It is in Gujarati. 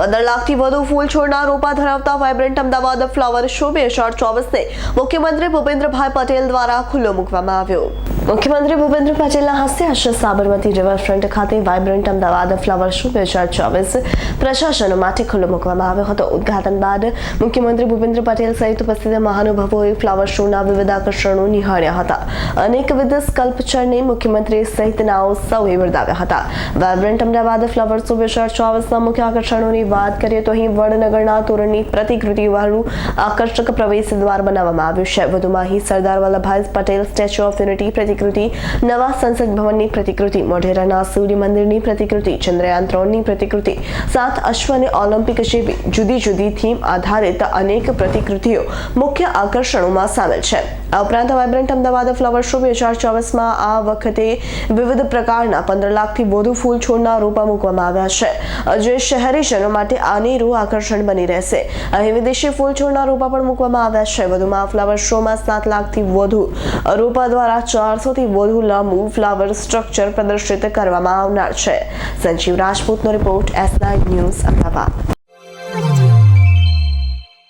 પંદર લાખથી વધુ ફૂલ છોડના રોપા ધરાવતા વાઇબ્રન્ટ અમદાવાદ ફ્લાવર શો બે હજાર ચોવીસને મુખ્યમંત્રી ભૂપેન્દ્રભાઈ પટેલ દ્વારા ખુલ્લો મૂકવામાં આવ્યો. મુખ્યમંત્રી ભૂપેન્દ્ર પટેલના હસ્તે હશે સાબરમતી રિવરફ્રન્ટ ખાતે વાઇબ્રન્ટ અમદાવાદ ફ્લાવર શો બે હજાર ચોવીસ પ્રશાસનો માટે ખુલ્લો મૂકવામાં આવ્યો હતો. ઉદઘાટન બાદ મુખ્યમંત્રી ભૂપેન્દ્ર પટેલ સહિત ઉપસ્થિત મહાનુભાવોએ ફ્લાવર શોના વિવિધ આકર્ષણો નિહાળ્યા હતા. અનેકવિધ સ્કલ્પચરને મુખ્યમંત્રી સહિતનાઓ સૌએ બિરદાવ્યા હતા. વાઇબ્રન્ટ અમદાવાદ ફ્લાવર શો બે હજાર ચોવીસના મુખ્ય આકર્ષણોની વાત કરીએ તો અહીં વડનગરના તોરણની પ્રતિકૃતિવાળું આકર્ષક પ્રવેશ દ્વાર બનાવવામાં આવ્યું છે. વધુમાં અહીં Sardar Vallabhbhai Patel statue of unity પ્રતિકૃતિ, નવા સંસદ ભવનની પ્રતિકૃતિ, મોઢેરાના સૂર્ય મંદિરની પ્રતિકૃતિ ચંદ્રયાન ત્રણની પ્રતિકૃતિ, સાત અશ્વ ઓલિમ્પિક જેવી જુદી જુદી થીમ આધારિત અનેક પ્રતિકૃતિઓ મુખ્ય આકર્ષણોમાં સામેલ છે. આ ઉપરાંત વાઇબ્રન્ટ અમદાવાદ ફ્લાવર શો બે હજાર ચોવીસમાં આ વખતે વિવિધ પ્રકારના પંદર લાખથી વધુ ફૂલ છોડના રોપા મૂકવામાં આવ્યા છે. જે શહેરીજનો માટે આનેરું આકર્ષણ બની રહેશે. અહીં વિદેશી ફૂલ છોડના રોપા પણ મૂકવામાં આવ્યા છે. વધુમાં ફ્લાવર શોમાં સાત લાખથી વધુ રોપા દ્વારા ચારસોથી વધુ લાંબુ ફ્લાવર સ્ટ્રક્ચર પ્રદર્શિત કરવામાં આવનાર છે. Sanjeev રાજપૂતનો report S nine news Ahmedabad.